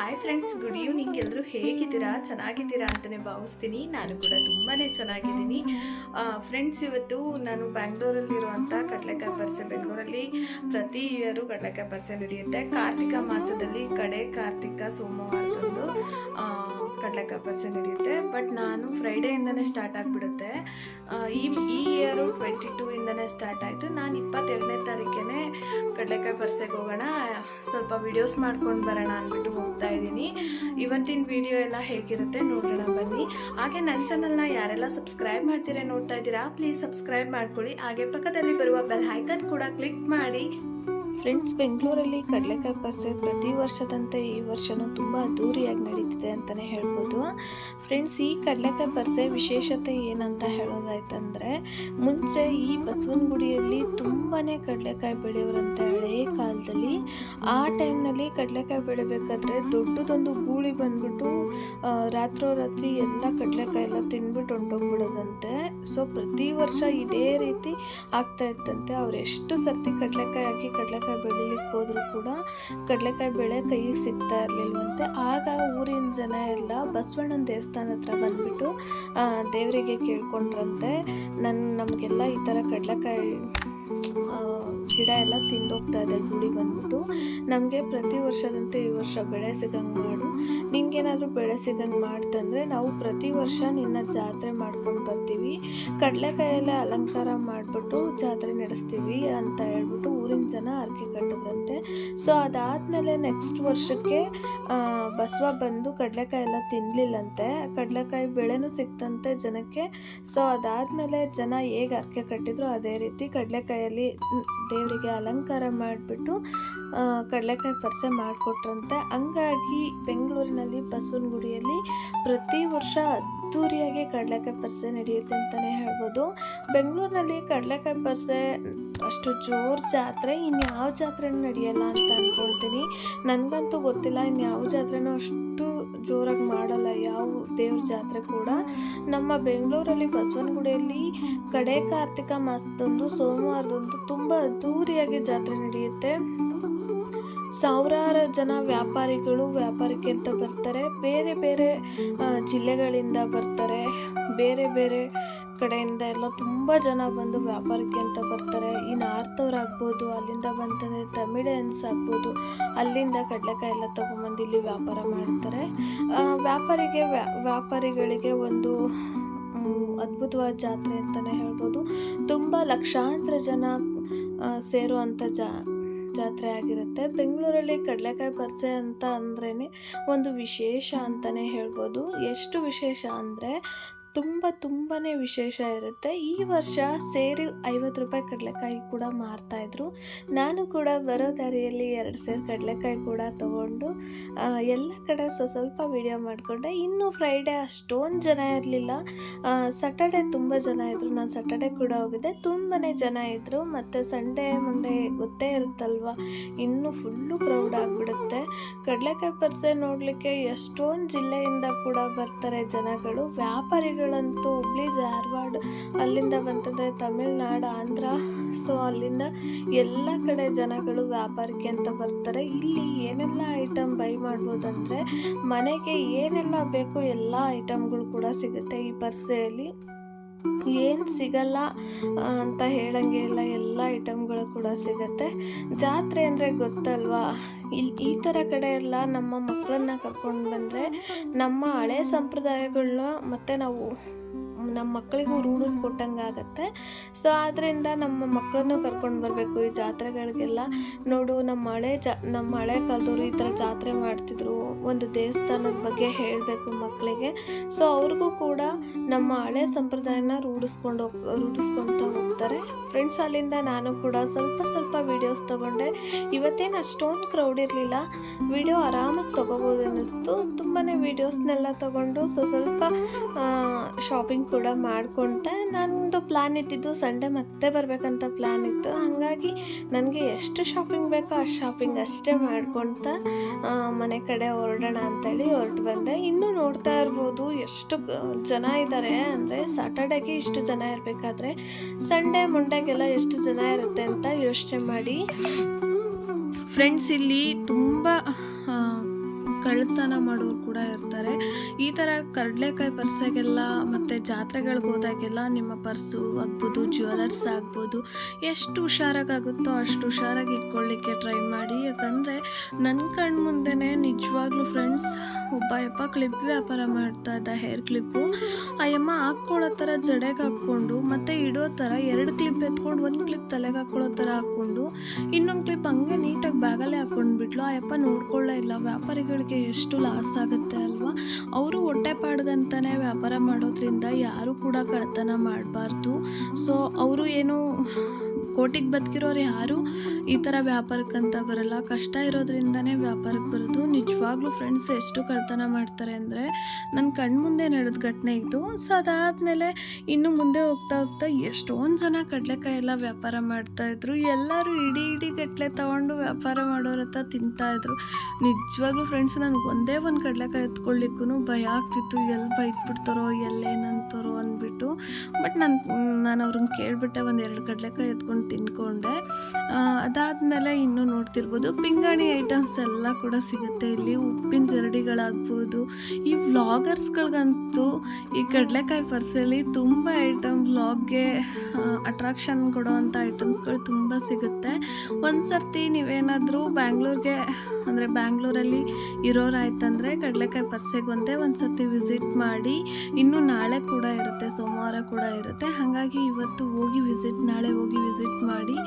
Hi friends good evening ಎಲ್ಲರೂ ಹೇಗಿದ್ದೀರಾ? ಚೆನ್ನಾಗಿದ್ದೀರಾ ಅಂತಲೇ ಭಾವಿಸ್ತೀನಿ. ನಾನು ಕೂಡ ತುಂಬಾ ಚೆನ್ನಾಗಿದ್ದೀನಿ. ಫ್ರೆಂಡ್ಸ್ ಇವತ್ತು ನಾನು ಬ್ಯಾಂಗ್ಳೂರಲ್ಲಿರುವಂಥ ಕಡಲೆಕಾಯಿ ಪರಿಸೆ ಬೆಂಗಳೂರಲ್ಲಿ ಪ್ರತಿ ಇಯರು ಕಡಲೆಕಾಯಿ ಪರಿಸೆ ನಡೆಯುತ್ತೆ. ಕಾರ್ತಿಕ ಮಾಸದಲ್ಲಿ ಕಡೆ ಕಾರ್ತಿಕ ಸೋಮವಾರದಂದು ಕಡಲೆಕಾಯಿ ಪರಿಸೆ ನಡೆಯುತ್ತೆ. ಬಟ್ ನಾನು ಫ್ರೈಡೆಯಿಂದನೇ ಸ್ಟಾರ್ಟ್ ಆಗಿಬಿಡುತ್ತೆ. ಈ ಈ ಇಯರು ಟ್ವೆಂಟಿ ಟೂ ಇಂದನೇ ಸ್ಟಾರ್ಟ್ ಆಯಿತು. ನಾನು ಇಪ್ಪತ್ತೆರಡನೇ ತಾರೀಕೇ ಕಡಲೆಕಾಯಿ ಪರ್ಸೆಗೆ ಹೋಗೋಣ. ಸ್ವಲ್ಪ ವಿಡಿಯೋಸ್ ಮಾಡ್ಕೊಂಡು ಬರೋಣ ಅಂದ್ಬಿಟ್ಟು ಹೋಗ್ತಾ ಇದ್ದೀನಿ. ಇವತ್ತಿನ ವಿಡಿಯೋ ಎಲ್ಲ ಹೇಗಿರುತ್ತೆ ನೋಡೋಣ ಬನ್ನಿ. ಹಾಗೆ ನನ್ನ ಚಾನಲ್ನ ಯಾರೆಲ್ಲ ಸಬ್ಸ್ಕ್ರೈಬ್ ಮಾಡ್ತೀರಾ ನೋಡ್ತಾ ಇದ್ದೀರಾ ಪ್ಲೀಸ್ ಸಬ್ಸ್ಕ್ರೈಬ್ ಮಾಡ್ಕೊಳ್ಳಿ. ಹಾಗೆ ಪಕ್ಕದಲ್ಲಿ ಬರುವ ಬೆಲ್ ಐಕನ್ ಕೂಡ ಕ್ಲಿಕ್ ಮಾಡಿ. ಫ್ರೆಂಡ್ಸ್, ಬೆಂಗಳೂರಲ್ಲಿ ಕಡಲೆಕಾಯಿ ಪರಿಸೆ ಪ್ರತಿ ವರ್ಷದಂತೆ ಈ ವರ್ಷವೂ ತುಂಬ ಅದ್ದೂರಿಯಾಗಿ ನಡೀತಿದೆ ಅಂತಲೇ ಹೇಳ್ಬೋದು. ಫ್ರೆಂಡ್ಸ್, ಈ ಕಡಲೆಕಾಯಿ ಪರಿಸೆ ವಿಶೇಷತೆ ಏನಂತ ಹೇಳೋದಾಯ್ತಂದರೆ, ಮುಂಚೆ ಈ ಬಸವನಗುಡಿಯಲ್ಲಿ ತುಂಬಾ ಕಡಲೆಕಾಯಿ ಬೆಳೆಯೋರಂತೆ ಹಳೇ ಕಾಲದಲ್ಲಿ, ಆ ಟೈಮ್ನಲ್ಲಿ ಕಡಲೆಕಾಯಿ ಬೆಳಿಬೇಕಾದ್ರೆ ದೊಡ್ಡದೊಂದು ಗೂಳಿ ಬಂದ್ಬಿಟ್ಟು ರಾತ್ರೋರಾತ್ರಿ ಎಲ್ಲ ಕಡಲೆಕಾಯಿ ಎಲ್ಲ ತಿಂದ್ಬಿಟ್ಟು ಹೊಂಟೋಗ್ಬಿಡೋದಂತೆ. ಸೊ, ಪ್ರತಿ ವರ್ಷ ಇದೇ ರೀತಿ ಆಗ್ತಾ ಇತ್ತಂತೆ. ಅವ್ರು ಎಷ್ಟು ಸರ್ತಿ ಕಡಲೆಕಾಯಿ ಹಾಕಿ ಕಡಲೆಕಾಯಿ ಬೆಳಿಲಿಕ್ಕೆ ಹೋದ್ರು ಕೂಡ ಕಡಲೆಕಾಯಿ ಬೆಳೆ ಕೈಗೆ ಸಿಗ್ತಾ ಇರಲಿಲ್ವಂತೆ. ಆಗ ಊರಿನ ಜನ ಎಲ್ಲ ಬಸವಣ್ಣನ ದೇವಸ್ಥಾನ ಹತ್ರ ಬಂದ್ಬಿಟ್ಟು ದೇವರಿಗೆ ಕೇಳ್ಕೊಂಡ್ರಂತೆ ನನ್ನ ನಮಗೆಲ್ಲ ಈ ಥರ ಕಡಲೆಕಾಯಿ ಗಿಡ ಎಲ್ಲ ತಿಂದೋಗ್ತಾ ಇದೆ ಗುಡಿ ಬಂದ್ಬಿಟ್ಟು. ನಮಗೆ ಪ್ರತಿ ವರ್ಷದಂತೆ ಈ ವರ್ಷ ಬೆಳೆ ಸಿಗಂಗೆ ಮಾಡು ನಿಂಗೇನಾದರೂ ಬೆಳೆ ಸಿಗಂಗೆ ಮಾಡ್ತಂದರೆ ನಾವು ಪ್ರತಿ ವರ್ಷ ನಿನ್ನ ಜಾತ್ರೆ ಮಾಡ್ಕೊಂಡು ಬರ್ತೀವಿ. ಕಡಲೆಕಾಯೆಲ್ಲ ಅಲಂಕಾರ ಮಾಡಿಬಿಟ್ಟು ಜಾತ್ರೆ ನಡೆಸ್ತೀವಿ ಅಂತ ಹೇಳ್ಬಿಟ್ಟು ಊರಿನ ಜನ ಅರ್ಕೆ ಕಟ್ಟಿದ್ರಂತೆ. ಸೊ ಅದಾದಮೇಲೆ ನೆಕ್ಸ್ಟ್ ವರ್ಷಕ್ಕೆ ಬಸವ ಬಂದು ಕಡಲೆಕಾಯಿ ಎಲ್ಲ ತಿನ್ನಲಿಲ್ಲಂತೆ ಕಡಲೆಕಾಯಿ ಬೆಳೆನೂ ಸಿಕ್ತಂತೆ ಜನಕ್ಕೆ. ಸೊ ಅದಾದಮೇಲೆ ಜನ ಹೇಗೆ ಹರಕೆ ಕಟ್ಟಿದ್ರು ಅದೇ ರೀತಿ ಕಡಲೆಕಾಯಲ್ಲಿ ದೇವರಿಗೆ ಅಲಂಕಾರ ಮಾಡಿಬಿಟ್ಟು ಕಡಲೆಕಾಯಿ ಪರಿಸೆ ಮಾಡಿಕೊಟ್ರಂತೆ. ಹಂಗಾಗಿ ಬೆಂಗಳೂರಿನಲ್ಲಿ ಬಸವನಗುಡಿಯಲ್ಲಿ ಪ್ರತಿ ವರ್ಷ ಅದ್ದೂರಿಯಾಗಿ ಕಡಲೆಕಾಯಿ ಪರಿಸೆ ನಡೆಯುತ್ತೆ ಅಂತಲೇ ಹೇಳ್ಬೋದು. ಬೆಂಗಳೂರಿನಲ್ಲಿ ಕಡಲೆಕಾಯಿ ಪರಿಸೆ ಅಷ್ಟು ಜೋರು ಜಾತ್ರೆ, ಇನ್ಯಾವ ಜಾತ್ರೆನೂ ನಡೆಯಲ್ಲ ಅಂತ ಅಂದ್ಕೊಳ್ತೀನಿ ನನಗಂತೂ ಗೊತ್ತಿಲ್ಲ ಇನ್ಯಾವ ಜಾತ್ರೆನೂ ಅಷ್ಟು ಜೋರಾಗಿ ಮಾಡಲ್ಲ. ಯಾವ ದೇವ್ರ ಜಾತ್ರೆ ಕೂಡ ನಮ್ಮ ಬೆಂಗಳೂರಲ್ಲಿ ಬಸವನಗುಡಿಯಲ್ಲಿ ಕಡೆ ಕಾರ್ತಿಕ ಮಾಸದಂದು, ಸೋಮವಾರದಂದು ತುಂಬ ಅದ್ದೂರಿಯಾಗಿ ಜಾತ್ರೆ ನಡೆಯುತ್ತೆ. ಸಾವಿರಾರು ಜನ ವ್ಯಾಪಾರಿಗಳು ವ್ಯಾಪಾರಕ್ಕೆ ಅಂತ ಬರ್ತಾರೆ. ಬೇರೆ ಬೇರೆ ಜಿಲ್ಲೆಗಳಿಂದ ಬರ್ತಾರೆ. ಬೇರೆ ಬೇರೆ ಕಡೆಯಿಂದ ಎಲ್ಲ ತುಂಬ ಜನ ಬಂದು ವ್ಯಾಪಾರಕ್ಕೆ ಅಂತ ಬರ್ತಾರೆ. ಈ ನಾರ್ತವ್ರು ಆಗ್ಬೋದು, ಅಲ್ಲಿಂದ ಬಂತಂದರೆ ತಮಿಳಿಯನ್ಸ್ ಆಗ್ಬೋದು. ಅಲ್ಲಿಂದ ಕಡಲೆಕಾಯಿ ಎಲ್ಲ ತೊಗೊಂಬಂದು ಇಲ್ಲಿ ವ್ಯಾಪಾರ ಮಾಡ್ತಾರೆ. ವ್ಯಾಪಾರಿಗೆ, ವ್ಯಾ- ವ್ಯಾಪಾರಿಗಳಿಗೆ ಒಂದು ಅದ್ಭುತವಾದ ಜಾತ್ರೆ ಅಂತಲೇ ಹೇಳ್ಬೋದು. ತುಂಬ ಲಕ್ಷಾಂತರ ಜನ ಸೇರುವಂಥ ಜಾ, ಜಾತ್ರೆ ಆಗಿರುತ್ತೆ. ಬೆಂಗಳೂರಲ್ಲಿ ಕಡಲೆಕಾಯಿ ಪರಿಸೆ ಅಂತ ಅಂದ್ರೇ ಒಂದು ವಿಶೇಷ ಅಂತಲೇ ಹೇಳ್ಬೋದು. ಎಷ್ಟು ವಿಶೇಷ ಅಂದರೆ ತುಂಬ ತುಂಬಾ ವಿಶೇಷ ಇರುತ್ತೆ. ಈ ವರ್ಷ ಸೇರಿ ಐವತ್ತು ರೂಪಾಯಿ ಕಡಲೆಕಾಯಿ ಕೂಡ ಮಾರ್ತಾಯಿದ್ರು ನಾನು ಕೂಡ ಬರೋ ದಾರಿಯಲ್ಲಿ ಎರಡು ಸೇರು ಕಡಲೆಕಾಯಿ ಕೂಡ ತೊಗೊಂಡು ಎಲ್ಲ ಕಡೆ ಸ್ವ ಸ್ವಲ್ಪ ವಿಡಿಯೋ ಮಾಡಿಕೊಂಡೆ. ಇನ್ನೂ ಫ್ರೈಡೇ ಅಷ್ಟೊಂದು ಜನ ಇರಲಿಲ್ಲ. ಸಟರ್ಡೆ ತುಂಬ ಜನ ಇದ್ದರು ನಾನು ಸಟರ್ಡೆ ಕೂಡ ಹೋಗಿದ್ದೆ. ತುಂಬಾ ಜನ ಇದ್ದರು ಮತ್ತು ಸಂಡೇ ಮಂಡೇ ಗೊತ್ತೇ ಇರುತ್ತಲ್ವ? ಇನ್ನೂ ಫುಲ್ಲು ಕ್ರೌಡ್ ಆಗಿಬಿಡುತ್ತೆ. ಕಡಲೆಕಾಯಿ ಪರಿಸೆ ನೋಡಲಿಕ್ಕೆ ಎಷ್ಟೊಂದು ಜಿಲ್ಲೆಯಿಂದ ಕೂಡ ಬರ್ತಾರೆ ಜನಗಳು. ವ್ಯಾಪಾರಿಗಳಂತೂ ಹುಬ್ಳಿ, ಧಾರವಾಡ, ಅಲ್ಲಿಂದ ಬಂತಂದರೆ ತಮಿಳ್ನಾಡು, ಆಂಧ್ರ. ಸೊ ಅಲ್ಲಿಂದ ಎಲ್ಲ ಕಡೆ ಜನಗಳು ವ್ಯಾಪಾರಕ್ಕೆ ಅಂತ ಬರ್ತಾರೆ. ಇಲ್ಲಿ ಏನೆಲ್ಲ ಐಟಮ್ ಬೈ ಮಾಡ್ಬೋದಂದರೆ ಮನೆಗೆ ಏನೆಲ್ಲ ಬೇಕೋ ಎಲ್ಲ ಐಟಮ್ಗಳು ಕೂಡ ಸಿಗುತ್ತೆ ಈ ಪರ್ಸೆಯಲ್ಲಿ. ಏನು ಸಿಗಲ್ಲ ಅಂತ ಹೇಳಂಗೆ ಇಲ್ಲ. ಎಲ್ಲ ಐಟಮ್ಗಳು ಕೂಡ ಸಿಗುತ್ತೆ. ಜಾತ್ರೆ ಅಂದರೆ ಗೊತ್ತಲ್ವಾ? ಇಲ್ಲಿ ಈ ಥರ ಕಡೆ ಎಲ್ಲ ನಮ್ಮ ಮಕ್ಕಳನ್ನ ಕರ್ಕೊಂಡು ಬಂದರೆ ನಮ್ಮ ಹಳೆ ಸಂಪ್ರದಾಯಗಳನ್ನ ಮತ್ತು ನಾವು ನಮ್ಮ ಮಕ್ಕಳಿಗೂ ರೂಢಿಸ್ಕೊಟ್ಟಂಗೆ ಆಗುತ್ತೆ. ಸೊ ಆದ್ದರಿಂದ ನಮ್ಮ ಮಕ್ಕಳನ್ನು ಕರ್ಕೊಂಡು ಬರಬೇಕು. ಈ ಜಾತ್ರೆಗಳಿಗೆಲ್ಲ ನೋಡು ನಮ್ಮ ಹಳೆ ಜಾ ನಮ್ಮ ಹಳೆ ಕಾಲದವರು ಈ ಥರ ಜಾತ್ರೆ ಮಾಡ್ತಿದ್ರು. ಒಂದು ದೇವಸ್ಥಾನದ ಬಗ್ಗೆ ಹೇಳಬೇಕು ಮಕ್ಕಳಿಗೆ ಸೊ ಅವ್ರಿಗೂ ಕೂಡ ನಮ್ಮ ಹಳೆ ಸಂಪ್ರದಾಯನ ರೂಢಿಸ್ಕೊಂಡು ಹೋಗ್ ರೂಢಿಸ್ಕೊಳ್ತಾ ಹೋಗ್ತಾರೆ. ಫ್ರೆಂಡ್ಸ್ ಅಲ್ಲಿಂದ ನಾನು ಕೂಡ ಸ್ವಲ್ಪ ಸ್ವಲ್ಪ ವೀಡಿಯೋಸ್ ತಗೊಂಡೆ. ಇವತ್ತೇನು ಅಷ್ಟೊಂದು ಕ್ರೌಡ್ ಇರಲಿಲ್ಲ. ವಿಡಿಯೋ ಆರಾಮಾಗಿ ತೊಗೋಬೋದು ಅನ್ನಿಸ್ತು. ತುಂಬಾ ವೀಡಿಯೋಸ್ನೆಲ್ಲ ತಗೊಂಡು ಸೊ ಸ್ವಲ್ಪ ಶಾಪಿಂಗ್ ಕೂಡ ಮಾಡ್ಕೊಳ್ತಾ ನಂದು ಪ್ಲ್ಯಾನ್ ಇದ್ದಿದ್ದು ಸಂಡೇ ಮತ್ತೆ ಬರಬೇಕಂತ ಪ್ಲ್ಯಾನ್ ಇತ್ತು. ಹಾಗಾಗಿ ನನಗೆ ಎಷ್ಟು ಶಾಪಿಂಗ್ ಬೇಕೋ ಅಷ್ಟು ಶಾಪಿಂಗ್ ಅಷ್ಟೇ ಮಾಡ್ಕೊಳ್ತಾ ಆ, ಮನೆ ಕಡೆ ಹೊರಡೋಣ ಅಂತೇಳಿ ಹೊರಟು ಬಂದೆ. ಇನ್ನೂ ನೋಡ್ತಾ ಇರ್ಬೋದು ಎಷ್ಟು ಜನ ಇದ್ದಾರೆ ಅಂದರೆ ಸಾಟರ್ಡೇಗೆ ಇಷ್ಟು ಜನ ಇರಬೇಕಾದ್ರೆ ಸಂಡೇ ಮಂಡೇಗೆಲ್ಲ ಎಷ್ಟು ಜನ ಇರುತ್ತೆ ಅಂತ ಯೋಚನೆ ಮಾಡಿ. ಫ್ರೆಂಡ್ಸ್ ಇಲ್ಲಿ ತುಂಬ ಕಳ್ಳ ಕಳ್ತನ ಮಾಡೋರು ಕೂಡ ಇರ್ತಾರೆ. ಈ ಥರ ಕಡಲೆಕಾಯಿ ಪರ್ಸಾಗೆಲ್ಲ ಮತ್ತು ಜಾತ್ರೆಗಳಿಗೆ ಹೋದಾಗೆಲ್ಲ ನಿಮ್ಮ ಪರ್ಸು ಆಗ್ಬೋದು ಜ್ಯುವೆಲರ್ಸ್ ಆಗ್ಬೋದು, ಎಷ್ಟು ಹುಷಾರಾಗುತ್ತೋ ಅಷ್ಟು ಹುಷಾರಾಗಿ ಇಟ್ಕೊಳ್ಳಿಕ್ಕೆ ಟ್ರೈ ಮಾಡಿ. ಯಾಕಂದರೆ ನನ್ನ ಕಣ್ಮುಂದೆ ಮುಂದೆನೇ ನಿಜವಾಗ್ಲೂ ಫ್ರೆಂಡ್ಸ್ ಒಬ್ಬ ಯಪ್ಪ ಕ್ಲಿಪ್ ವ್ಯಾಪಾರ ಮಾಡ್ತಾ ಇದ್ದ ಹೇರ್ ಕ್ಲಿಪ್ಪು ಆ ಯಮ್ಮ ಹಾಕ್ಕೊಳ್ಳೋ ಥರ ಜಡೆಗೆ ಹಾಕ್ಕೊಂಡು, ಮತ್ತು ಇಡೋ ಥರ ಎರಡು ಕ್ಲಿಪ್ ಎತ್ಕೊಂಡು, ಒಂದು ಕ್ಲಿಪ್ ತಲೆಗೆ ಹಾಕ್ಕೊಳ್ಳೋ ಥರ ಹಾಕ್ಕೊಂಡು, ಇನ್ನೊಂದು ಕ್ಲಿಪ್ ಹಂಗೆ ನೀಟಾಗಿ ಬ್ಯಾಗಲ್ಲೇ ಹಾಕ್ಕೊಂಡ್ಬಿಟ್ಲು ಆ ಯಪ್ಪ ನೋಡ್ಕೊಳ್ಳೇ ಇಲ್ಲ, ವ್ಯಾಪಾರಿಗಳಿಗೆ ಎಷ್ಟು ಲಾಸ್ ಆಗುತ್ತೆ ಅಲ್ವಾ? ಅವರು ಹೊಟ್ಟೆ ಪಾಡ್ಗಂತಾನೆ ವ್ಯಾಪಾರ ಮಾಡೋದ್ರಿಂದ ಯಾರು ಕೂಡ ಕಳ್ತನ ಮಾಡಬಾರ್ದು. ಸೊ ಅವರು ಏನು ಕೋಟಿಗೆ ಬದುಕಿರೋರು ಯಾರು? ಈ ಥರ ವ್ಯಾಪಾರಕ್ಕಂತ ಬರಲ್ಲ. ಕಷ್ಟ ಇರೋದ್ರಿಂದನೇ ವ್ಯಾಪಾರಕ್ಕೆ ಬರೋದು. ನಿಜವಾಗ್ಲೂ ಫ್ರೆಂಡ್ಸ್ ಎಷ್ಟು ಕಳ್ತನ ಮಾಡ್ತಾರೆ ಅಂದರೆ ನನ್ನ ಕಣ್ಮುಂದೆ ನಡೆದ ಘಟನೆ ಇತ್ತು ಸೊ ಅದಾದಮೇಲೆ ಇನ್ನು ಮುಂದೆ ಹೋಗ್ತಾ ಹೋಗ್ತಾ ಎಷ್ಟೊಂದು ಜನ ಕಡಲೆಕಾಯಿ ಎಲ್ಲ ವ್ಯಾಪಾರ ಮಾಡ್ತಾಯಿದ್ರು ಎಲ್ಲರೂ ಇಡೀ ಇಡೀ ಗಟ್ಟಲೆ ತೊಗೊಂಡು ವ್ಯಾಪಾರ ಮಾಡೋರ ಹತ್ರ ತಿಂತಾಯಿದ್ರು ನಿಜವಾಗ್ಲೂ ಫ್ರೆಂಡ್ಸ್ ನನಗೆ ಒಂದೇ ಒಂದು ಕಡಲೆಕಾಯಿ ಎತ್ಕೊಳ್ಳಿಕ್ಕೂ ಭಯ ಆಗ್ತಿತ್ತು. ಎಲ್ಲಿ ಬೈದ್ಬಿಡ್ತಾರೋ ಎಲ್ಲೇನಂತಾರೋ ಅಂದ್ಬಿಟ್ಟು ಬಟ್ ನಾನು ನಾನು ಅವ್ರನ್ನ ಕೇಳಿಬಿಟ್ಟೆ ಒಂದು ಎರಡು ಕಡಲೆಕಾಯಿ ಎತ್ಕೊಂಡು ತಿನ್ಕೊಂಡೆ ಅದಾದಮೇಲೆ ಇನ್ನೂ ನೋಡ್ತಿರ್ಬೋದು, ಪಿಂಗಾಣಿ ಐಟಮ್ಸ್ ಎಲ್ಲ ಕೂಡ ಸಿಗುತ್ತೆ. ಇಲ್ಲಿ ಉಪ್ಪಿನ ಜರಡಿಗಳಾಗ್ಬೋದು. ಈ ವ್ಲಾಗರ್ಸ್ಗಳಿಗಂತೂ ಈ ಕಡಲೆಕಾಯಿ ಪರ್ಸಲ್ಲಿ ತುಂಬ ಐಟಮ್ ವ್ಲಾಗ್ಗೆ ಅಟ್ರಾಕ್ಷನ್ ಕೊಡೋವಂಥ ಐಟಮ್ಸ್ಗಳು ತುಂಬ ಸಿಗುತ್ತೆ. ಒಂದು ಸರ್ತಿ ನೀವೇನಾದರೂ ಬ್ಯಾಂಗ್ಳೂರಿಗೆ, ಅಂದರೆ ಬ್ಯಾಂಗ್ಳೂರಲ್ಲಿ ಇರೋರಾಯ್ತಂದರೆ ಕಡಲೆಕಾಯಿ ಪರ್ಸೆಗೆ ಒಂದೇ ಒಂದು ಸರ್ತಿ ವಿಸಿಟ್ ಮಾಡಿ, ಇನ್ನು ನಾಳೆ ಕೂಡ ಇರುತ್ತೆ, ಸೋಮವಾರ ಕೂಡ ಇರುತ್ತೆ. ಹಾಗಾಗಿ ಇವತ್ತು ಹೋಗಿ ವಿಸಿಟ್ ನಾಳೆ ಹೋಗಿ ವಿಸಿಟ್ ಮಾಡಿ,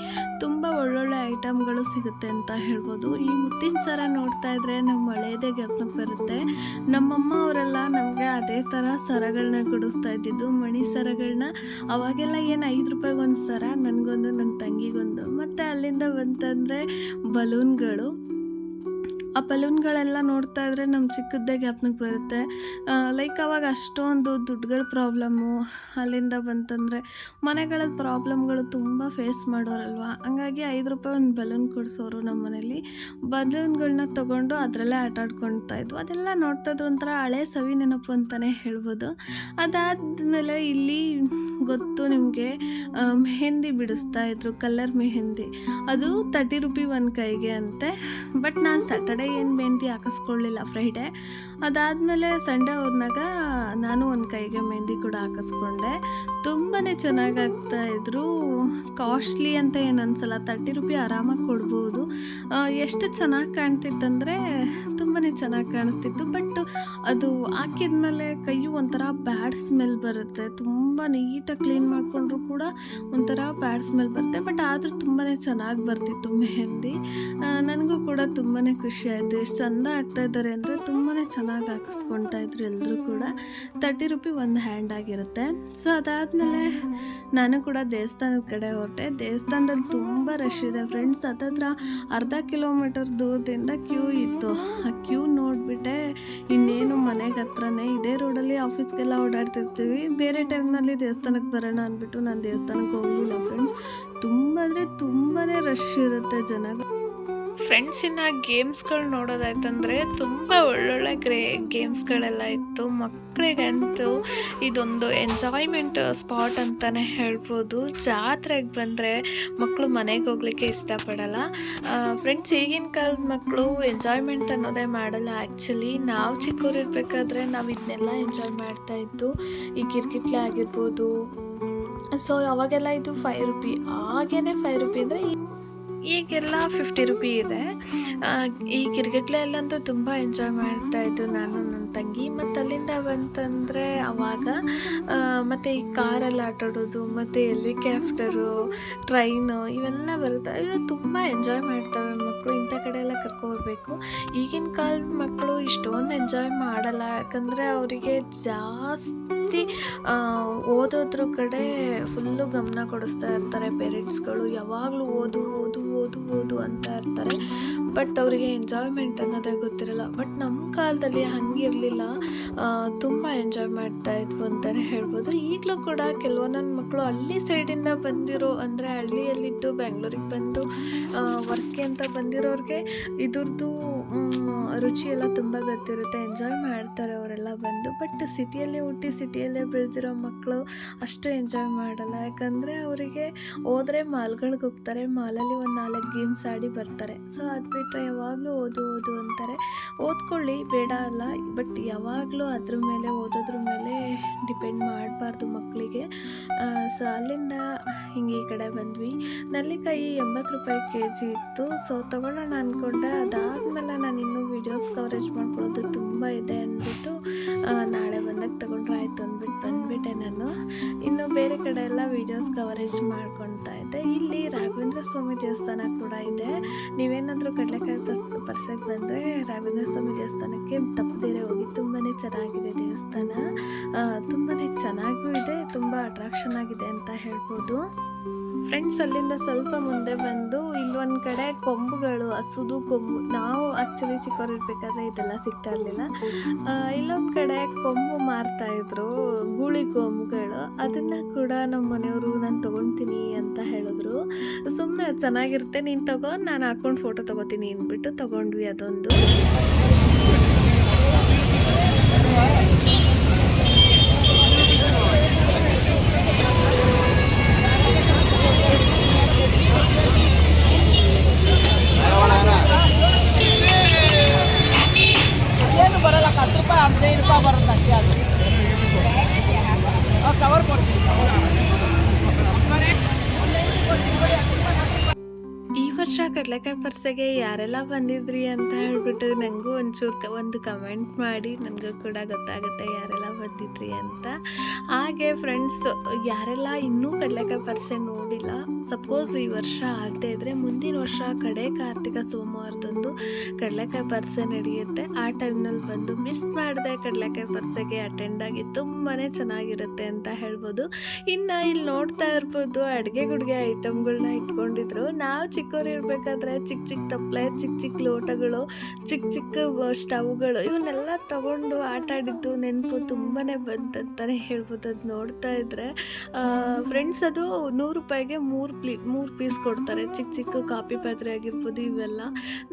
ತುಂಬ ಒಳ್ಳೊಳ್ಳೆ ಐಟಮ್ಗಳು ಸಿಗುತ್ತೆ ಅಂತ ಹೇಳ್ಬೋದು. ಈ ಮುತ್ತಿನ ಸರ ನೋಡ್ತಾ ಇದ್ರೆ ನಮ್ಮ ಹಳೇದೇ ಜ್ಞಾಪನಕ್ಕೆ ಬರುತ್ತೆ. ನಮ್ಮಮ್ಮ ಅವರೆಲ್ಲ ನಮಗೆ ಅದೇ ಥರ ಸರಗಳನ್ನ ಕೊಡಿಸ್ತಾ ಇದ್ದಿದ್ದು. ಮಣಿ ಸರಗಳನ್ನ ಅವಾಗೆಲ್ಲ ಏನು ಐದು ರೂಪಾಯಿಗೆ ಒಂದು ಸರ, ನನಗೊಂದು ನನ್ನ ತಂಗಿಗೊಂದು. ಮತ್ತು ಅಲ್ಲಿಂದ ಬಂತಂದರೆ ಬಲೂನ್ಗಳು ಆ ಬಲೂನ್ಗಳೆಲ್ಲ ನೋಡ್ತಾ ಇದ್ರೆ ನಮ್ಮ ಚಿಕ್ಕದ್ದೇ ಜ್ಞಾಪನಕ್ಕೆ ಬರುತ್ತೆ. ಲೈಕ್ ಅವಾಗ ಅಷ್ಟೊಂದು ದುಡ್ಡುಗಳ ಪ್ರಾಬ್ಲಮ್ಮು ಅಲ್ಲಿಂದ ಬಂತಂದರೆ ಮನೆಗಳ ಪ್ರಾಬ್ಲಮ್ಗಳು ತುಂಬ ಫೇಸ್ ಮಾಡೋರಲ್ವಾ? ಹಂಗಾಗಿ ಐದು ರೂಪಾಯಿ ಒಂದು ಬಲೂನ್ ಕೊಡಿಸೋರು ನಮ್ಮ ಮನೇಲಿ. ಬಲೂನ್ಗಳನ್ನ ತೊಗೊಂಡು ಅದರಲ್ಲೇ ಆಟ ಆಡ್ಕೊಳ್ತಾ ಇದ್ವು. ಅದೆಲ್ಲ ನೋಡ್ತಾ ಇದ್ರು ಒಂಥರ ಹಳೆ ಸವಿ ನೆನಪು ಅಂತಲೇ ಹೇಳ್ಬೋದು. ಅದಾದಮೇಲೆ ಇಲ್ಲಿ ಗೊತ್ತು ನಿಮಗೆ ಮೆಹಂದಿ ಬಿಡಿಸ್ತಾ ಇದ್ರು ಕಲರ್ ಮೆಹಂದಿ. ಅದು ತರ್ಟಿ ರುಪಿ ಒಂದು ಕೈಗೆ ಅಂತೆ. ಬಟ್ ನಾನು ಸ್ಯಾಟರ್ಡೇ ಏನು ಮೆಹಂದಿ ಹಾಕಿಸ್ಕೊಳ್ಳಿಲ್ಲ ಫ್ರೈಡೇ ಅದಾದಮೇಲೆ ಸಂಡೇ ಹೋದ್ನಾಗ ನಾನು ಒಂದು ಕೈಗೆ ಮೆಹಂದಿ ಕೂಡ ಹಾಕಿಸ್ಕೊಂಡೆ. ತುಂಬಾ ಚೆನ್ನಾಗಿ ಆಗ್ತಾ ಇದ್ರು. ಕಾಸ್ಟ್ಲಿ ಅಂತ ಏನು ಅನಿಸಲ್ಲ ತರ್ಟಿ ರುಪಿ ಆರಾಮಾಗಿ ಕೊಡ್ಬೋದು. ಎಷ್ಟು ಚೆನ್ನಾಗಿ ಕಾಣ್ತಿತ್ತಂದರೆ ತುಂಬಾ ಚೆನ್ನಾಗಿ ಕಾಣಿಸ್ತಿತ್ತು. ಬಟ್ ಅದು ಹಾಕಿದ್ಮೇಲೆ ಕೈಯು ಒಂಥರ ಬ್ಯಾಡ್ ಸ್ಮೆಲ್ ಬರುತ್ತೆ. ತುಂಬ ನೀಟಾಗಿ ಕ್ಲೀನ್ ಮಾಡಿಕೊಂಡ್ರು ಕೂಡ ಒಂಥರ ಬ್ಯಾಡ್ ಸ್ಮೆಲ್ ಬರುತ್ತೆ. ಬಟ್ ಆದರೂ ತುಂಬಾ ಚೆನ್ನಾಗಿ ಬರ್ತಿತ್ತು ಮೆಹಂದಿ. ನನಗೂ ಕೂಡ ತುಂಬಾ ಖುಷಿ ಆಯಿತು. ಎಷ್ಟು ಚಂದ ಆಗ್ತಾ ಇದ್ದಾರೆ ಅಂದರೆ ತುಂಬಾ ಚೆನ್ನಾಗಿ ಹಾಕಿಸ್ಕೊಳ್ತಾ ಇದ್ರು ಎಲ್ಲರೂ ಕೂಡ. ತರ್ಟಿ ರುಪಿ ಒಂದು ಹ್ಯಾಂಡ್ ಆಗಿರುತ್ತೆ. ಸೊ, ಅದಾದಮೇಲೆ ನಾನು ಕೂಡ ದೇವಸ್ಥಾನದ ಕಡೆ ಹೊರಟೆ. ದೇವಸ್ಥಾನದಲ್ಲಿ ತುಂಬ ರಶ್ ಇದೆ. ಫ್ರೆಂಡ್ಸ್, ಹತ್ತತ್ರ ಅರ್ಧ ಕಿಲೋಮೀಟರ್ ದೂರದಿಂದ ಕ್ಯೂ ಇತ್ತು. ಕ್ಯೂ ನೋಡಿಬಿಟ್ಟೆ. ಇನ್ನೇನು ಮನೆಗೆ ಹತ್ರನೇ ಇದೇ ರೋಡಲ್ಲಿ ಆಫೀಸ್ಗೆಲ್ಲ ಓಡಾಡ್ತಿರ್ತೀವಿ. ಬೇರೆ ಟೈಮ್ನಲ್ಲಿ ದೇವಸ್ಥಾನಕ್ಕೆ ಬರೋಣ ಅಂದ್ಬಿಟ್ಟು ನಾನು ದೇವಸ್ಥಾನಕ್ಕೆ ಹೋಗಲಿಲ್ಲ ಫ್ರೆಂಡ್ಸ್ ತುಂಬ ಅಂದರೆ ತುಂಬಾ ರಶ್ ಇರುತ್ತೆ ಜನ ಫ್ರೆಂಡ್ಸಿನ ಗೇಮ್ಸ್ಗಳು ನೋಡೋದಾಯ್ತಂದರೆ ತುಂಬ ಒಳ್ಳೊಳ್ಳೆ ಗ್ರೇ, ಗೇಮ್ಸ್ಗಳೆಲ್ಲ ಇತ್ತು. ಮಕ್ಕಳಿಗಂತೂ ಇದೊಂದು ಎಂಜಾಯ್ಮೆಂಟ್ ಸ್ಪಾಟ್ ಅಂತಲೇ ಹೇಳ್ಬೋದು. ಜಾತ್ರೆಗೆ ಬಂದರೆ ಮಕ್ಕಳು ಮನೆಗೆ ಹೋಗ್ಲಿಕ್ಕೆ ಇಷ್ಟಪಡಲ್ಲ. ಫ್ರೆಂಡ್ಸ್, ಈಗಿನ ಕಾಲದ ಮಕ್ಕಳು ಎಂಜಾಯ್ಮೆಂಟ್ ಅನ್ನೋದೇ ಮಾಡಲ್ಲ. ಆ್ಯಕ್ಚುಲಿ ನಾವು ಚಿಕ್ಕವರಿರ್ಬೇಕಾದ್ರೆ ನಾವು ಇದನ್ನೆಲ್ಲ ಎಂಜಾಯ್ ಮಾಡ್ತಾ ಇದ್ದು, ಈ ಕಿರ್ಕಿಟ್ಲೆ ಆಗಿರ್ಬೋದು. ಸೊ, ಅವಾಗೆಲ್ಲ ಇದು ಫೈವ್ ರುಪಿ, ಹಾಗೇನೆ ಫೈವ್ ರುಪಿ ಅಂದರೆ ಈಗೆಲ್ಲ ಫಿಫ್ಟಿ ರುಪಿ ಇದೆ. ಈ ಕಿರ್ಗಿಟ್ಲೆಯಲ್ಲಂತೂ ತುಂಬ ಎಂಜಾಯ್ ಮಾಡ್ತಾ ಇದ್ದು ನಾನು ನನ್ನ ತಂಗಿ. ಮತ್ತು ಅಲ್ಲಿಂದ ಬಂತಂದರೆ ಅವಾಗ ಆ, ಮತ್ತು ಈ ಕಾರಲ್ಲಿ ಆಟಾಡೋದು ಮತ್ತು ಹೆಲಿಕಾಪ್ಟರು ಟ್ರೈನು ಇವೆಲ್ಲ ಬರುತ್ತೆ. ಇವು ತುಂಬ ಎಂಜಾಯ್ ಮಾಡ್ತವೆ ಮಕ್ಕಳು ಇಂಥ ಕಡೆ ಎಲ್ಲ ಕರ್ಕೊಬರ್ಬೇಕು ಈಗಿನ ಕಾಲದ ಮಕ್ಕಳು ಇಷ್ಟೊಂದು ಎಂಜಾಯ್ ಮಾಡಲ್ಲ. ಯಾಕಂದರೆ ಅವರಿಗೆ ಜಾಸ್ತಿ ಓದೋದ್ರ ಕಡೆ ಫುಲ್ಲು ಗಮನ ಕೊಡಿಸ್ತಾ ಇರ್ತಾರೆ ಪೇರೆಂಟ್ಸ್ಗಳು ಯಾವಾಗಲೂ ಓದು ಓದು ಓದು ಅಂತ ಇರ್ತಾರೆ. ಬಟ್ ಅವರಿಗೆ ಎಂಜಾಯ್ಮೆಂಟ್ ಅನ್ನೋದೇ ಗೊತ್ತಿರಲ್ಲ. ಬಟ್ ನಮ್ಮ ಕಾಲದಲ್ಲಿ ಹಂಗಿರಲಿಲ್ಲ. ತುಂಬ ಎಂಜಾಯ್ ಮಾಡ್ತಾ ಇದ್ವು ಅಂತಲೇ ಹೇಳ್ಬೋದು. ಈಗಲೂ ಕೂಡ ಕೆಲವೊಂದೊಂದು ಮಕ್ಕಳು ಹಳ್ಳಿ ಸೈಡಿಂದ ಬಂದಿರೋ, ಅಂದರೆ ಹಳ್ಳಿಯಲ್ಲಿದ್ದು ಬೆಂಗಳೂರಿಗೆ ಬಂದು ವರ್ಕ್ಗೆ ಅಂತ ಬಂದಿರೋರಿಗೆ ಇದ್ರದ್ದು ರುಚಿ ಎಲ್ಲ ತುಂಬ ಗೊತ್ತಿರುತ್ತೆ. ಎಂಜಾಯ್ ಮಾಡ್ತಾರೆ ಅವರೆಲ್ಲ ಬಂದು. ಬಟ್ ಸಿಟಿಯಲ್ಲೇ ಹುಟ್ಟಿ ಸಿಟಿಯಲ್ಲೇ ಬೆಳೆದಿರೋ ಮಕ್ಕಳು ಅಷ್ಟು ಎಂಜಾಯ್ ಮಾಡಲ್ಲ. ಯಾಕಂದರೆ ಅವರಿಗೆ ಹೋದರೆ ಮಾಲ್ಗಳಿಗೆ ಹೋಗ್ತಾರೆ. ಮಾಲಲ್ಲಿ ಒಂದು ನಾಲ್ಕು ಗೇಮ್ಸ್ ಆಡಿ ಬರ್ತಾರೆ. ಸೊ ಅದು ಬಿಟ್ಟರೆ ಯಾವಾಗಲೂ ಓದು ಓದು ಅಂತಾರೆ. ಓದ್ಕೊಳ್ಳಿ, ಬೇಡ ಅಲ್ಲ ಬಟ್ ಯಾವಾಗಲೂ ಅದ್ರ ಮೇಲೆ, ಓದೋದ್ರ ಮೇಲೆ ಡಿಪೆಂಡ್ ಮಾಡಬಾರ್ದು ಮಕ್ಕಳಿಗೆ ಸೊ ಅಲ್ಲಿಂದ ಹಿಂಗೆ ಈ ಕಡೆ ಬಂದ್ವಿ. ನಲ್ಲಿಕಾಯಿ ಎಂಬತ್ತು ರೂಪಾಯಿ ಕೆ ಜಿ ಇತ್ತು. ಸೊ ತೊಗೊಳ್ಳೋಣ ಅಂದ್ಕೊಂಡೆ ಅದಾದಮೇಲೆ ನಾನು ಇನ್ನೂ ವೀಡಿಯೋಸ್ ಕವರೇಜ್ ಮಾಡ್ಕೊಳ್ಳೋದು ತುಂಬ ಇದೆ ಅಂದ್ಬಿಟ್ಟು ನಾಳೆ ಬಂದಾಗ ತೊಗೊಂಡ್ರೆ ಆಯಿತು ಅಂದ್ಬಿಟ್ಟು ಬಂದುಬಿಟ್ಟೆ ನಾನು. ಇನ್ನು ಬೇರೆ ಕಡೆ ಎಲ್ಲ ವೀಡಿಯೋಸ್ ಕವರೇಜ್ ಮಾಡ್ಕೊಳ್ತಾ ಇದ್ದೆ ಇಲ್ಲಿ ರಾಘವೇಂದ್ರ ಸ್ವಾಮಿ ದೇವಸ್ಥಾನ ಕೂಡ ಇದೆ. ನೀವೇನಾದರೂ ಕಡಲೆಕಾಯಿ ಪರ್ಸ್, ಪರ್ಸೆಗೆ ಬಂದರೆ ರಾಘವೇಂದ್ರ ಸ್ವಾಮಿ ದೇವಸ್ಥಾನಕ್ಕೆ ತಪ್ಪದೇರೆ ಹೋಗಿ ತುಂಬಾ ಚೆನ್ನಾಗಿದೆ ದೇವಸ್ಥಾನ. ತುಂಬಾ ಚೆನ್ನಾಗೂ ಇದೆ, ತುಂಬ ಅಟ್ರಾಕ್ಷನ್ ಆಗಿದೆ ಅಂತ ಹೇಳ್ಬೋದು. ಫ್ರೆಂಡ್ಸ್ ಅಲ್ಲಿಂದ ಸ್ವಲ್ಪ ಮುಂದೆ ಬಂದು ಇಲ್ಲೊಂದು ಕಡೆ ಕೊಂಬುಗಳು, ಹಸುದು ಕೊಂಬು. ನಾವು ಆ್ಯಕ್ಚುಲಿ ಚಿಕ್ಕವ್ರು ಇರ್ಬೇಕಾದ್ರೆ ಇದೆಲ್ಲ ಸಿಗ್ತಾ ಇರಲಿಲ್ಲ. ಇಲ್ಲೊಂದು ಕಡೆ ಕೊಂಬು ಮಾರ್ತಾ ಇದ್ರು, ಗೂಳಿ ಕೊಂಬುಗಳು. ಅದನ್ನು ಕೂಡ ನಮ್ಮ ಮನೆಯವರು, ನಾನು ತೊಗೊಳ್ತೀನಿ ಅಂತ ಹೇಳಿದ್ರು. ಸುಮ್ಮನೆ ಚೆನ್ನಾಗಿರುತ್ತೆ, ನೀನು ತಗೋ, ನಾನು ಹಾಕ್ಕೊಂಡು ಫೋಟೋ ತಗೋತೀನಿ ಅಂದ್ಬಿಟ್ಟು ತಗೊಂಡ್ವಿ ಅದೊಂದು. ಏನು ಬರಲ್ಲ ಹತ್ತು ರೂಪಾಯಿ ಹದಿನೈದು ರೂಪಾಯಿ ಬರುತ್ತೆ ಅಷ್ಟೇ ಅದು. ಕವರ್ ಕೊಡ್ತೀನಿ ಈ ವರ್ಷ ಕಡಲೆಕಾಯಿ ಪರ್ಸೆಗೆ ಯಾರೆಲ್ಲ ಬಂದಿದ್ರಿ ಅಂತ ಹೇಳ್ಬಿಟ್ಟು ನನಗೂ ಒಂಚೂರು ಒಂದು ಕಮೆಂಟ್ ಮಾಡಿ ನನಗೂ ಕೂಡ ಗೊತ್ತಾಗುತ್ತೆ ಯಾರೆಲ್ಲ ಬಂದಿದ್ರಿ ಅಂತ. ಹಾಗೆ ಫ್ರೆಂಡ್ಸ್ ಯಾರೆಲ್ಲ ಇನ್ನೂ ಕಡಲೆಕಾಯಿ ಪರ್ಸೆ ನೋಡಿಲ್ಲ ಸಪೋಸ್ ಈ ವರ್ಷ ಆಗದೆ ಇದ್ದರೆ ಮುಂದಿನ ವರ್ಷ ಕಡೆ ಕಾರ್ತಿಕ ಸೋಮವಾರದಂದು ಕಡಲೆಕಾಯಿ ಪರ್ಸೆ ನಡೆಯುತ್ತೆ. ಆ ಟೈಮ್ನಲ್ಲಿ ಬಂದು ಮಿಸ್ ಮಾಡಿದೆ ಕಡಲೆಕಾಯಿ ಪರ್ಸೆಗೆ ಅಟೆಂಡ್ ಆಗಿ ತುಂಬಾ ಚೆನ್ನಾಗಿರುತ್ತೆ ಅಂತ ಹೇಳ್ಬೋದು. ಇನ್ನು ಇಲ್ಲಿ ನೋಡ್ತಾ ಇರ್ಬೋದು, ಅಡುಗೆ ಗುಡುಗೆ ಐಟಮ್ಗಳನ್ನ ಇಟ್ಕೊಂಡಿದ್ರು. ನಾವು ಚಿಕ್ಕವ್ರು ಇರಬೇಕಾದ್ರೆ ಚಿಕ್ಕ ಚಿಕ್ಕ ತಪ್ಪಲೆ ಚಿಕ್ಕ ಚಿಕ್ಕ ಲೋಟಗಳು ಚಿಕ್ಕ ಚಿಕ್ಕ ಸ್ಟವ್ಗಳು, ಇವನ್ನೆಲ್ಲ ತಗೊಂಡು ಆಟ ಆಡಿದ್ದು ನೆನಪು ತುಂಬಾ ಬಂತಂತಲೇ ಹೇಳ್ಬೋದು. ಅದು ನೋಡ್ತಾ ಇದ್ರೆ ಫ್ರೆಂಡ್ಸ್ ಅದು ನೂರು ರೂಪಾಯಿಗೆ ಮೂರು ಪ್ಲೀ, ಮೂರು ಪೀಸ್ ಕೊಡ್ತಾರೆ. ಚಿಕ್ಕ ಚಿಕ್ಕ ಕಾಪಿ ಪಾತ್ರೆ ಆಗಿರ್ಬೋದು, ಇವೆಲ್ಲ.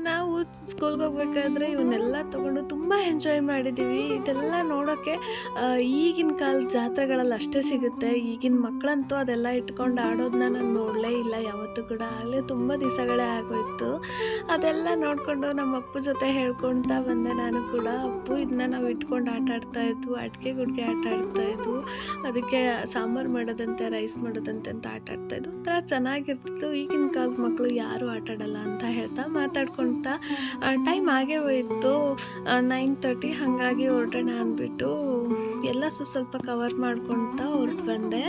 ನಾವು ಸ್ಕೂಲ್ಗೆ ಹೋಗ್ಬೇಕಾದ್ರೆ ಇವನ್ನೆಲ್ಲ ತಗೊಂಡು ತುಂಬ ಎಂಜಾಯ್ ಮಾಡಿದ್ದೀವಿ ಇದೆಲ್ಲ ನೋಡೋಕ್ಕೆ ಈಗಿನ ಕಾಲದ ಜಾತ್ರೆಗಳಲ್ಲಿ ಅಷ್ಟೇ ಸಿಗುತ್ತೆ. ಈಗಿನ ಮಕ್ಕಳಂತೂ ಅದೆಲ್ಲ ಇಟ್ಕೊಂಡು ಆಡೋದನ್ನ ನಾನು ನೋಡಲೇ ಇಲ್ಲ, ಯಾವತ್ತೂ ಕೂಡ. ಆಗಲೇ ತುಂಬ ದಿವಸಗಳೇ ಆಗೋಯ್ತು. ಅದೆಲ್ಲ ನೋಡಿಕೊಂಡು ನಮ್ಮ ಅಪ್ಪು ಜೊತೆ ಹೇಳ್ಕೊಳ್ತಾ ಬಂದೆ ನಾನು ಕೂಡ. ಅಪ್ಪು ಇದನ್ನ ನಾವು ಇಟ್ಕೊಂಡು ಆಟ ಆಡ್ತಾ ಇದ್ವು. ಅಡಿಕೆ ಗುಡಿಗೆ ಆಟ ಆಡ್ತಾ ಇದ್ವು. ಅದಕ್ಕೆ ಸಾಂಬಾರು ಮಾಡೋದಂತೆ ರೈಸ್ ಮಾಡೋದಂತೆ ಅಂತ ಆಟ ಆಡ್ತಾ ಇದ್ವು. ಒಂಥರ ಚೆನ್ನಾಗಿರ್ತಿತ್ತು. ಈಗಿನ ಕಾಲದ ಮಕ್ಕಳು ಯಾರೂ ಆಟಾಡಲ್ಲ ಅಂತ ಹೇಳ್ತಾ ಮಾತಾಡ್ಕೊಳ್ತಾ ಟೈಮ್ ಆಗೇ ಹೋಯಿತು. ನೈನ್ ತರ್ಟಿ ಹಾಗಾಗಿ ಹೊರಟೋಣ ಅಂದ್ಬಿಟ್ಟು ಎಲ್ಲ ಸ್ವಲ್ಪ ಕವರ್ ಮಾಡ್ಕೊಳ್ತಾ ಹೊರಟು ಬಂದೆ.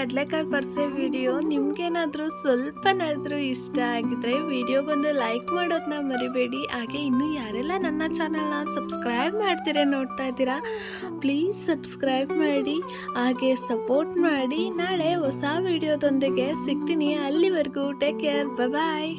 ಕಡಲೆಕಾಯಿ ಪರ್ಸೆ ವಿಡಿಯೋ ನಿಮ್ಗೇನಾದರೂ ಸ್ವಲ್ಪನಾದರೂ ಇಷ್ಟ ಆಗಿದ್ರೆ ವಿಡಿಯೋಗೊಂದು ಲೈಕ್ ಮಾಡೋದನ್ನ ಮರಿಬೇಡಿ. ಹಾಗೆ ಇನ್ನು ಯಾರೆಲ್ಲ ನನ್ನ ಚಾನಲ್ನ ಸಬ್ಸ್ಕ್ರೈಬ್ ಮಾಡ್ತೀರಾ ನೋಡ್ತಾ ಇದ್ದೀರಾ, ಪ್ಲೀಸ್ ಸಬ್ಸ್ಕ್ರೈಬ್ ಮಾಡಿ, ಹಾಗೆ ಸಪೋರ್ಟ್ ಮಾಡಿ. ನಾಳೆ ಹೊಸ ವಿಡಿಯೋದೊಂದಿಗೆ ಸಿಗ್ತೀನಿ. ಅಲ್ಲಿವರೆಗೂ ಟೇಕ್ ಕೇರ್. ಬಾಯ್